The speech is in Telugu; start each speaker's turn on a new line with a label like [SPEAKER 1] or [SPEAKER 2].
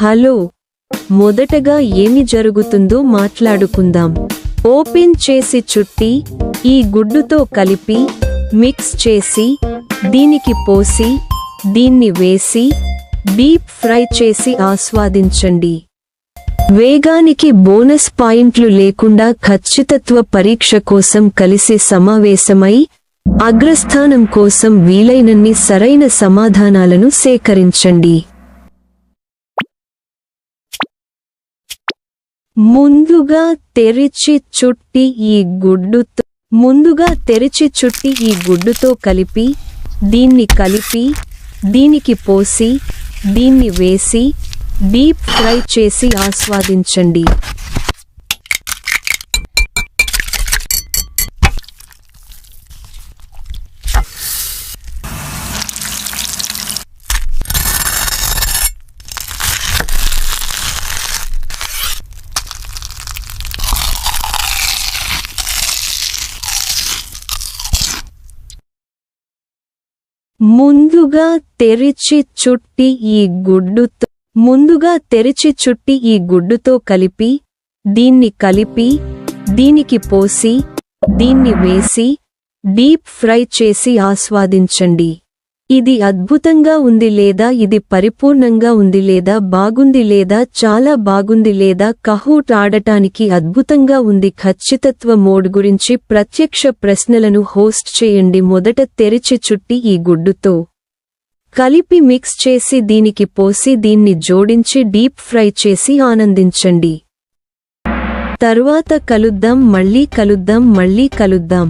[SPEAKER 1] హలో. మొదటగా ఏమి జరుగుతుందో మాట్లాడుకుందాం. ఓపెన్ చేసి చుట్టి ఈ గుడ్డుతో కలిపి మిక్స్ చేసి దీనికి పోసి దీన్ని వేసి డీప్ ఫ్రై చేసి ఆస్వాదించండి. వేగానికి బోనస్ పాయింట్లు లేకుండా ఖచ్చితత్వ పరీక్ష కోసం కలిసి సమావేశమై అగ్రస్థానం కోసం వీలైనన్ని సరైన సమాధానాలను సేకరించండి. ముందుగా తెరిచి చుట్టి ఈ గుడ్డుతో ముందుగా తెరిచి చుట్టి ఈ గుడ్డుతో కలిపి దీన్ని కలిపి దీనికి పోసి దీన్ని వేసి డీప్ ఫ్రై చేసి ఆస్వాదించండి. ముందుగా తెరిచి చుట్టి ఈ గుడ్డుతో ముందుగా తెరిచి చుట్టి ఈ గుడ్డుతో కలిపి దీన్ని కలిపి దీనికి పోసి దీన్ని వేసి డీప్ ఫ్రై చేసి ఆస్వాదించండి. ఇది అద్భుతంగా ఉంది లేదా ఇది పరిపూర్ణంగా ఉంది లేదా బాగుంది లేదా చాలా బాగుంది లేదా కహూట్ ఆడటానికి అద్భుతంగా ఉంది ఖచ్చితత్వ మోడ్ గురించి ప్రత్యక్ష ప్రశ్నలను హోస్ట్ చేయండి మొదట తెరిచి చుట్టి ఈ గుడ్డుతో కలిపి మిక్స్ చేసి దీనికి పోసి దీన్ని జోడించి డీప్ ఫ్రై చేసి ఆనందించండి. తరువాత కలుద్దాం మళ్ళీ కలుద్దాం మళ్ళీ కలుద్దాం.